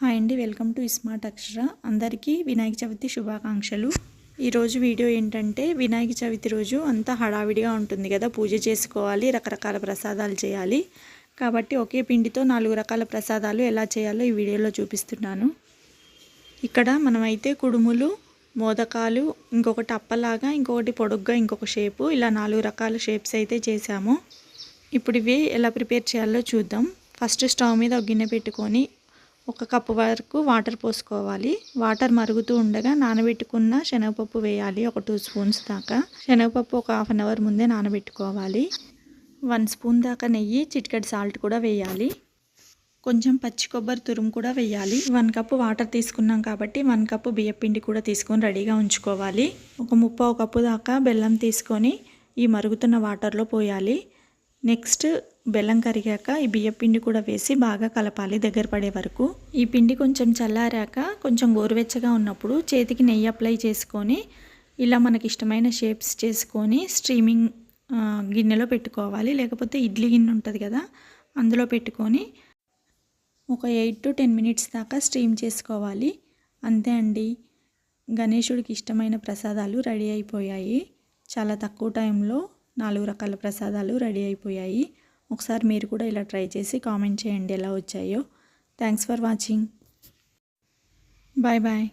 Hi అండి welcome to smart అక్షర. అందరికీ వినాయక చవితి శుభాకాంక్షలు. ఈరోజు వీడియో ఏంటంటే వినాయక చవితి రోజు అంతా హడావిడిగా ఉంటుంది కదా పూజ చేసుకోవాలి రకరకాల ప్రసాదాలు చేయాలి. కాబట్టి ఒకే పిండితో నాలుగు రకాల ప్రసాదాలు ఎలా చేయాలో ఈ వీడియోలో చూపిస్తున్నాను. ఇక్కడ మనమైతే కుడుములు మోదకాలు ఇంకొకటి అప్పలాగా ఇంకొకటి పొడుగ్గా ఇంకొక షేపు ఇలా నాలుగు రకాల షేప్స్ అయితే చేసాము ఇప్పుడు ఇవి ఎలా ప్రిపేర్ చేయాలో చూద్దాం. ఫస్ట్ స్టవ్ మీద ఒక గిన్నె పెట్టుకొని ఒక కప్పు వరకు వాటర్ పోసుకోవాలి. వాటర్ మరుగుతూ ఉండగా నానబెట్టుకున్న శనగపప్పు వేయాలి ఒక టూ స్పూన్స్ దాకా. శనగపప్పు ఒక హాఫ్ అన్ అవర్ ముందే నానబెట్టుకోవాలి. వన్ స్పూన్ దాకా నెయ్యి చిటికెడు సాల్ట్ కూడా వేయాలి. కొంచెం పచ్చి కొబ్బరి తురుము కూడా వేయాలి. వన్ కప్పు వాటర్ తీసుకున్నాం కాబట్టి వన్ కప్పు బియ్యపిండి కూడా తీసుకొని రెడీగా ఉంచుకోవాలి. ఒక ముప్పావు కప్పు దాకా బెల్లం తీసుకొని ఈ మరుగుతున్న వాటర్లో పోయాలి. నెక్స్ట్ బెల్లం కరిగాక ఈ బియ్యపిండి కూడా వేసి బాగా కలపాలి దగ్గర పడే వరకు. ఈ పిండి కొంచెం చల్లారాక కొంచెం గోరువెచ్చగా ఉన్నప్పుడు చేతికి నెయ్యి అప్లై చేసుకొని ఇలా మనకి ఇష్టమైన షేప్స్ చేసుకొని స్ట్రీమింగ్ గిన్నెలో పెట్టుకోవాలి. లేకపోతే ఇడ్లీ గిన్నె ఉంటుంది కదా అందులో పెట్టుకొని ఒక ఎయిట్ టు టెన్ మినిట్స్ దాకా స్ట్రీమ్ చేసుకోవాలి. అంతే అండి. గణేశుడికి ఇష్టమైన ప్రసాదాలు రెడీ అయిపోయాయి. చాలా తక్కువ టైంలో నాలుగు రకాల ప్రసాదాలు రెడీ అయిపోయాయి. ఒకసారి మీరు కూడా ఇలా ట్రై చేసి కామెంట్ చేయండి ఎలా వచ్చాయో. Thanks for watching. Bye bye.